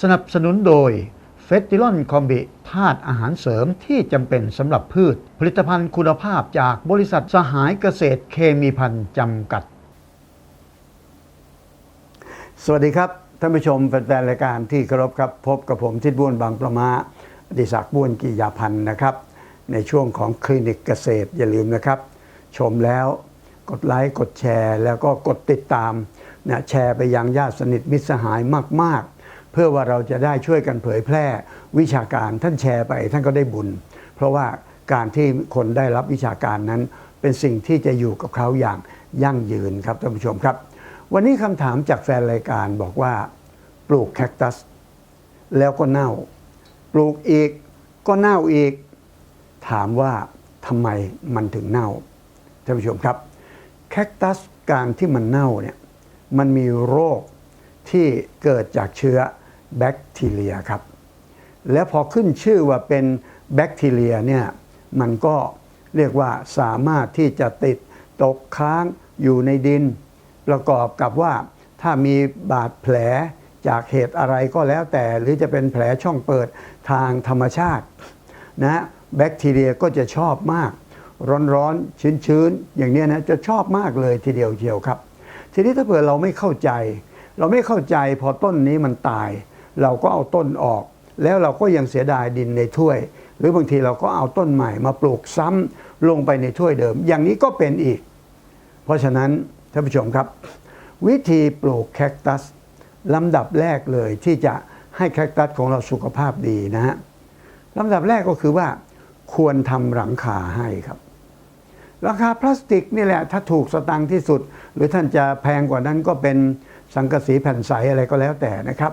สนับสนุนโดยเฟสติลอนคอมบิธาตุอาหารเสริมที่จำเป็นสำหรับพืช ผลิตภัณฑ์คุณภาพจากบริษัทสหายเกษตรเคมีพันธ์จำกัด สวัสดีครับ ท่านผู้ชมแฟนๆรายการที่เคารพครับ พบกับผมทิดบุญบางประมาดิศักดิ์บุญกิยาพันธ์นะครับ ในช่วงของคลินิกเกษตรอย่าลืมนะครับ ชมแล้วกดไลค์กดแชร์ แล้วก็กดติดตามนะแชร์ไปยังญาติสนิทมิตรสหายมากๆ เพื่อว่าเราจะได้ช่วยกันเผยแพร่วิชาการท่านแชร์ไปท่านก็ได้บุญ เพราะว่าการที่คนได้รับวิชาการนั้น เป็นสิ่งที่จะอยู่กับเขาอย่างยั่งยืนครับท่านผู้ชมครับ วันนี้คำถามจากแฟนรายการบอกว่า ปลูกแคคตัส แล้วก็เน่า ปลูกอีกก็เน่าอีก ถามว่าทำไมมันถึงเน่าท่านผู้ชมครับแคคตัสการที่มันเน่าเนี่ยมันมีโรคที่เกิดจากเชื้อ แบคทีเรียครับ แล้วพอขึ้นชื่อว่าเป็นแบคทีเรียเนี่ยมันก็เรียกว่าสามารถที่จะติดตกค้างอยู่ในดิน ประกอบกับว่าถ้ามีบาดแผลจากเหตุอะไรก็แล้วแต่ หรือจะเป็นแผลช่องเปิดทางธรรมชาตินะแบคทีเรียก็จะชอบมาก ร้อนๆ ชื้นๆ อย่างเนี้ยนะจะชอบมากเลยทีเดียวเชียวครับ ทีนี้ถ้าเผื่อเราไม่เข้าใจ เราไม่เข้าใจพอต้นนี้มันตาย เราก็เอาต้นออก แล้วเราก็ยังเสียดายดินในถ้วย หรือบางทีเราก็เอาต้นใหม่มาปลูกซ้ำลงไปในถ้วยเดิม อย่างนี้ก็เป็นอีก เพราะฉะนั้นท่านผู้ชมครับ วิธีปลูกแคคตัสลำดับแรกเลยที่จะให้แคคตัสของเราสุขภาพดีนะฮะลำดับแรกก็คือว่า ควรทำหลังคาให้ครับราคาพลาสติกนี่แหละถ้าถูกสตังค์ที่สุด หรือท่านจะแพงกว่านั้นก็เป็นสังกะสีแผ่นใสอะไรก็แล้วแต่นะครับ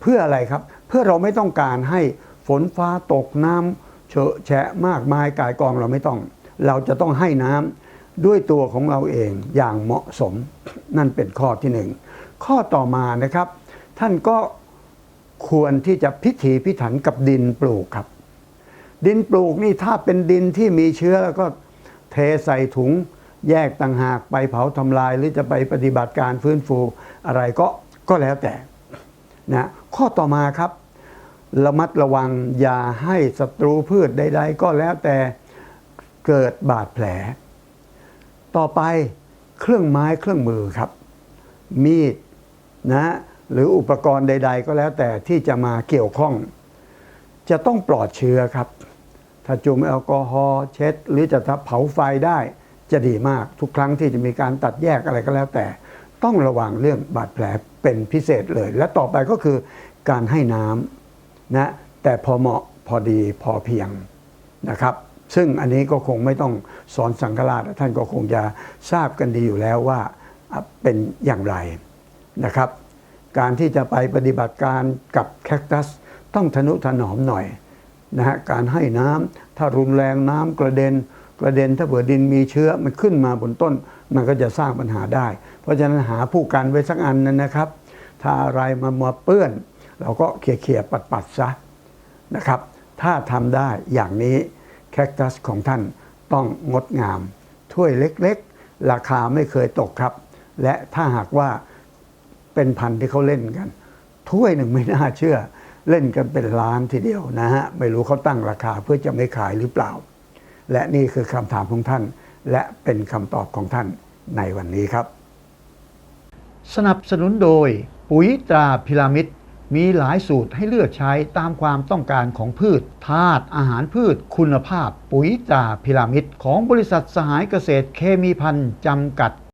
เพื่ออะไรครับ เพื่อเราไม่ต้องการให้ฝนฟ้าตกน้ำเฉอะแฉะมากมายกายกองเราไม่ต้อง เราจะต้องให้น้ำด้วยตัวของเราเองอย่างเหมาะสมนั่นเป็นข้อที่หนึ่งข้อต่อมานะครับ ท่านก็ควรที่จะพิถีพิถันกับดินปลูกครับ ดินปลูกนี่ถ้าเป็นดินที่มีเชื้อแล้วก็เทใส่ถุงแยกต่างหากไปเผาทำลายหรือจะไปปฏิบัติการฟื้นฟูอะไรก็ก็แล้วแต่ นะข้อต่อมาครับ ระมัดระวังอย่าให้ศัตรูพืชใด ๆ ก็แล้วแต่เกิดบาดแผล ต่อไปเครื่องไม้เครื่องมือครับ มีดนะหรืออุปกรณ์ใด ๆ ก็แล้วแต่ที่จะมาเกี่ยวข้อง จะต้องปลอดเชื้อครับ ถ้าจุ่มแอลกอฮอล์เช็ด หรือจะทับเผาไฟได้จะดีมากทุกครั้งที่จะมีการตัดแยกอะไรก็แล้วแต่ ต้องระวังเรื่องบาดแผล เป็นพิเศษเลย และต่อไปก็คือการให้น้ำนะแต่พอเหมาะพอดีพอเพียงนะครับ ซึ่งอันนี้ก็คงไม่ต้องสอนสังฆราชท่านก็คงจะทราบกันดีอยู่แล้วว่าเป็นอย่างไรนะครับ การที่จะไปปฏิบัติการกับแคคตัสต้องทนุถนอมหน่อยนะฮะการให้น้ำถ้ารุนแรงน้ำกระเด็น กระเด็นถ้าเผื่อดินมีเชื้อมันขึ้นมาบนต้น มันก็จะสร้างปัญหาได้ เพราะฉะนั้นหาผู้กันไว้สักอันนั้นนะครับ ถ้าอะไรมามาเปื้อน เราก็เขี่ยๆปัดๆซะนะครับ ถ้าทำได้อย่างนี้แคคตัสของท่านต้องงดงาม ถ้วยเล็กๆ ราคาไม่เคยตกครับ และถ้าหากว่าเป็นพันที่เขาเล่นกัน ถ้วยหนึ่งไม่น่าเชื่อ เล่นกันเป็นล้านทีเดียวนะฮะ ไม่รู้เขาตั้งราคาเพื่อจะไม่ขายหรือเปล่า และนี่คือคำถามของท่าน และเป็นคำตอบของท่านในวันนี้ครับ สนับสนุนโดย ปุ๋ยตราพิรามิดมีหลายสูตรให้เลือกใช้ตามความต้องการของพืชธาตุอาหารพืช คุณภาพ ปุ๋ยตราพิรามิดของบริษัทสหายเกษตรเคมีพันธ์จำกัด